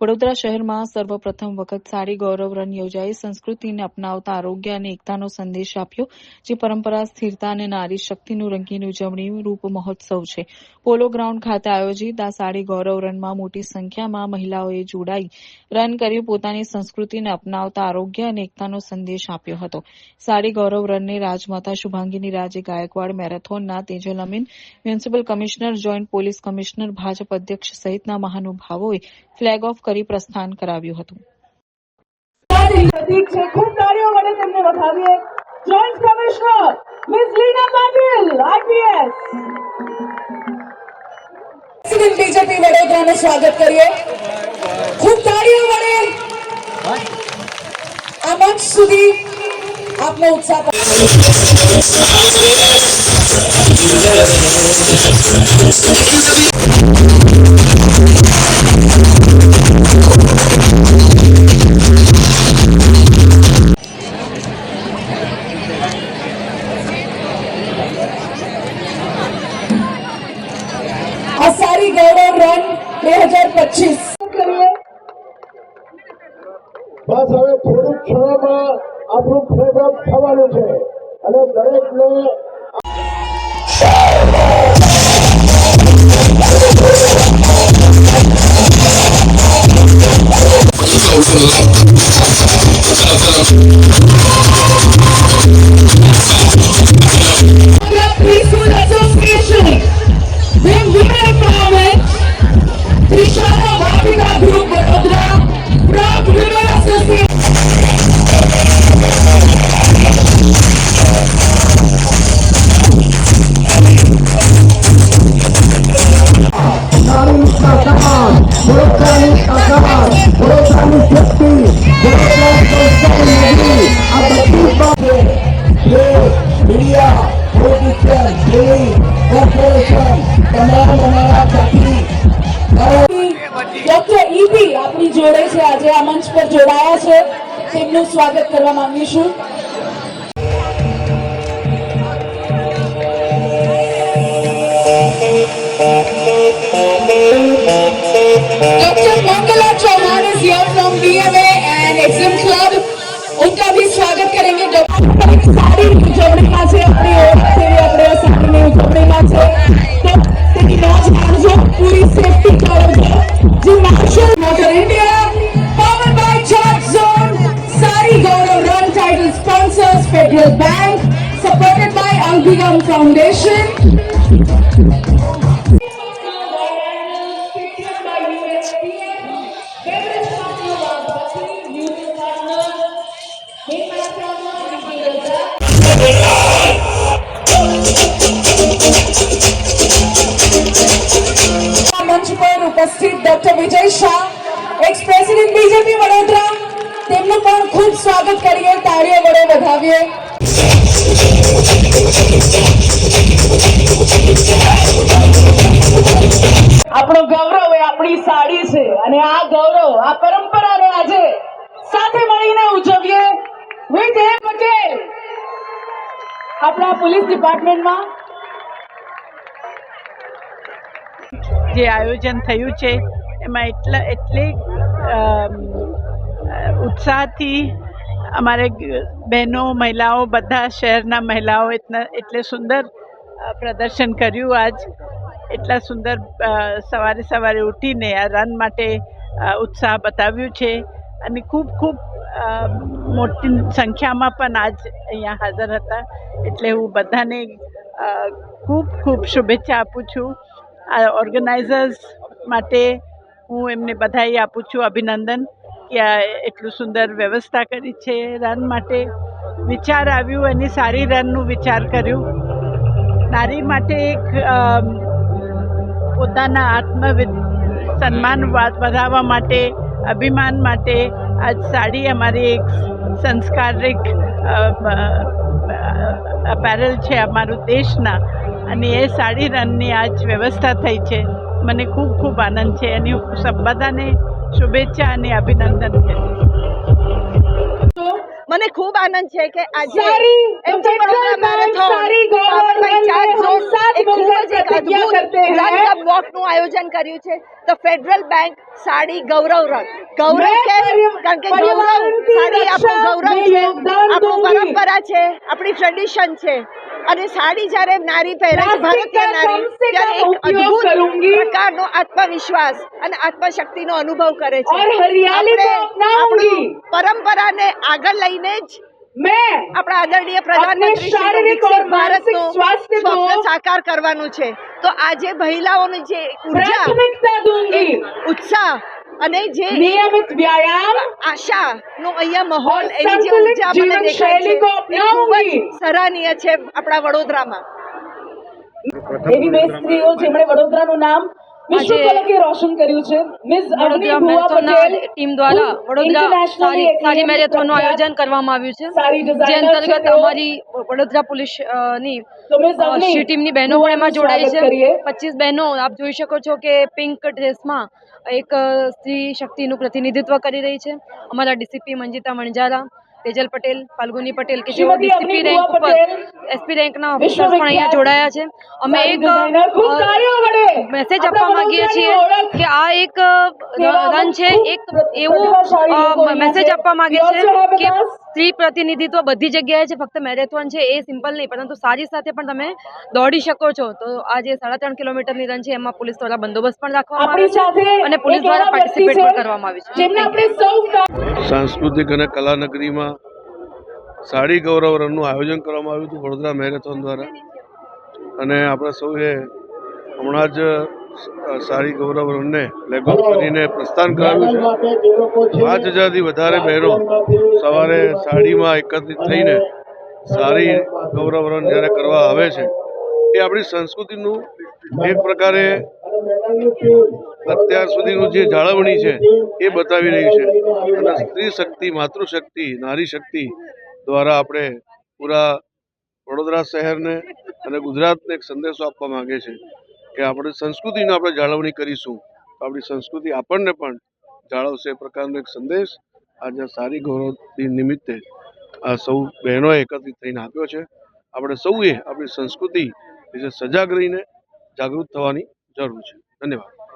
વડોદરા શહેરમાં સર્વપ્રથમ વખત સાડી ગૌરવ રન યોજાઈ સંસ્કૃતિને અપનાવતા આરોગ્ય અને એકતાનો સંદેશ આપ્યો, જે પરંપરા, સ્થિરતા અને નારી શક્તિનું રંગીન ઉજવણી રૂપ મહોત્સવ છે. પોલો ગ્રાઉન્ડ ખાતે આયોજિત આ સાડી ગૌરવ રનમાં મોટી સંખ્યામાં મહિલાઓએ જોડાઈ રન કરી પોતાની સંસ્કૃતિને અપનાવતા આરોગ્ય અને એકતાનો સંદેશ આપ્યો હતો. સાડી ગૌરવ રનને Rajmata Shubhangini Raje Gaekwad મેરેથોનના Tejal Amin, municipal commissioner, joint police commissioner, Bhajap અધ્યક્ષ સહિતના મહાનુભાવોએ ફ્લેગ ઓફ કરી પ્રસ્થાન કરાવ્યું હતું. ખૂબ તાળીઓ વડે તેમને વધાવીએ. બીજેપી વડોદરાનું સ્વાગત કરીએ. ખૂબ તાળીઓ વડે આ મંચ સુધી આપનો ઉત્સાહ બે હજાર પચીસ. બસ હવે થોડીક ક્ષણોમાં આપણું પ્રોગ્રામ થવાનું છે. અને દરેકને આપણી જોડે છે. આજે આ મંચ પર જોડાયા છે. તેમનું સ્વાગત કરવા માંગીશું. છે તો તેની નોંધ માનજો પૂરી સેફટી જાળવજો જે marshal motor India power by charge zone સારી Gaurav run title sponsors federal bank supported by અંગિગમ foundation ઉપસ્થિત doctor Vijay Shah ex president BJP Vadodara, તેમનું પણ ખૂબ સ્વાગત કરીએ, તાળીઓ વડે વધાવીએ. આપણો ગૌરવ એ આપણી સાડી છે અને આ ગૌરવ, આ પરંપરાને આજે સાથે મળીને ઉજવીએ. વિથ હે પટેલ આપણા પોલીસ ડિપાર્ટમેન્ટમાં જે આયોજન થયું છે, એમાં એટલા, એટલે ઉત્સાહથી અમારે બહેનો, મહિલાઓ, બધા શહેરના મહિલાઓ એટલા, એટલે સુંદર પ્રદર્શન કર્યું આજ. એટલા સુંદર સવારે સવારે ઉઠીને આ રન માટે ઉત્સાહ બતાવ્યું છે. અને ખૂબ ખૂબ મોટી સંખ્યામાં પણ આજ અહીંયા હાજર હતા. એટલે હું બધાને ખૂબ ખૂબ શુભેચ્છા આપું છું. આ ઓર્ગેનાઇઝર્સ માટે હું એમને બધાઈ આપું છું અભિનંદન કે આ એટલું સુંદર વ્યવસ્થા કરી છે રન માટે વિચાર આવ્યું એની સારી રનનું વિચાર કર્યું નારી માટે એક પોતાના આત્મ સન્માન વધારવા માટે અભિમાન માટે આજ સાડી અમારી એક સંસ્કારિક અપેરલ છે અમારું દેશના અને એ સાડી રનની આજ વ્યવસ્થા થઈ છે. મને ખૂબ ખૂબ આનંદ છે. એની બધાને શુભેચ્છા અને અભિનંદન છે. મને ખૂબ આનંદ છે કે આજે એમજી મેરેથોન એક ખૂબ જ એક અદ્ભુત વોકનું આયોજન કર્યું છે. તો ફેડરલ બેંક સાડી ગૌરવ રંગ ગૌરવ કેમ? કારણ કે ગૌરવ સાડી આપણું ગૌરવ છે. આપણું પરંપરા છે. આપણી ટ્રેડિશન છે. અને સાડી જ્યારે નારી પહેરે ભારતીય નારી ત્યારે એક અદ્ભુત પ્રકારનો આત્મવિશ્વાસ અને આત્મશક્તિનો અનુભવ કરે છે. આપણી પરંપરાને આગળ લઈને જ આપણા આદરણીય પ્રધાનમંત્રી શ્રી ભારતનું સ્વાસ્થ્ય સાકાર કરવાનું છે. તો આજે મહિલાઓની જે ઊર્જા ઉત્સાહ અને જે નિયમિત વ્યાયામ. આશા નો અહીંયા માહોલ એની જે ઊર્જા મને દેખાય છે ખૂબ જ સરાહનીય છે આપણા વડોદરામાં. એવી બે સ્ત્રીઓ જેમણે વડોદરાનું નામ આજે રોશન કર્યું છે. મિસ વડોદરા પટેલ ટીમ દ્વારા વડોદરા સારી સારી મેરેથોનનું આયોજન કરવામાં આવ્યું છે. જે અંતર્ગત અમારી વડોદરા પોલીસની શી ટીમની બહેનો પણ એમાં જોડાઈ છે. પચીસ બહેનો આપ જોઈ શકો છો કે પિંક ડ્રેસમાં એક સ્ત્રી શક્તિનું પ્રતિનિધિત્વ કરી રહી છે. અમારા ડીસીપી મંજિતા વણજારા તેજલ પટેલ ફાલ્ગુની પટેલ કે જેઓ ડીસીપી રેન્ક ઉપર એસપી રેન્કના ઓફિસર્સ પણ અહીંયા જોડાયા છે. અમે એક મેસેજ આપવા માંગીએ છીએ કે આ એક રન છે એક એવું મેસેજ આપવા માંગે છે કે સ્ત્રી પ્રતિનિધિત્વ બધી જગ્યાએ છે ફક્ત મેરેથોન છે એ સિમ્પલ નહીં પરંતુ સારી સાથે પણ તમે દોડી શકો છો. તો આ જે સાડા ત્રણ કિલોમીટરની રન છે એમાં પોલીસ દ્વારા બંદોબસ્ત પણ રાખવામાં આવ્યો છે અને પોલીસ દ્વારા પાર્ટિસિપેટ પણ કરવામાં આવ્યું છે. સાંસ્કૃતિક અને કલા નગરીમાં સાડી ગૌરવ રનનું આયોજન કરવામાં આવ્યું હતું વડોદરા મેરેથોન દ્વારા. અને આપણે સૌએ હમણાં જ સાડી ગૌરવ રનને લેગ કરીને પ્રસ્થાન કરાવ્યું છે. પાંચ હજારથી વધારે બહેનો સવારે સાડીમાં એકત્રિત થઈને સારી ગૌરવ રન જ્યારે કરવા આવે છે, એ આપણી સંસ્કૃતિનું એક પ્રકારે અત્યાર સુધીનું જે જાળવણી છે, એ બતાવી રહી છે. અને સ્ત્રી શક્તિ, માતૃશક્તિ, નારી શક્તિ દ્વારા આપણે પૂરા વડોદરા શહેરને અને ગુજરાતને એક સંદેશો આપવા માગે છે કે આપણે સંસ્કૃતિની આપણે જાળવણી કરીશું. તો આપણી સંસ્કૃતિ આપણને પણ જાળવશે એ પ્રકારનો એક સંદેશ આજે સારી ગૌરવ નિમિત્તે આ સૌ બહેનોએ એકત્રિત થઈને આપ્યો છે. આપણે સૌએ આપણી સંસ્કૃતિ વિશે સજાગ રહીને જાગૃત થવાની જરૂર છે. ધન્યવાદ.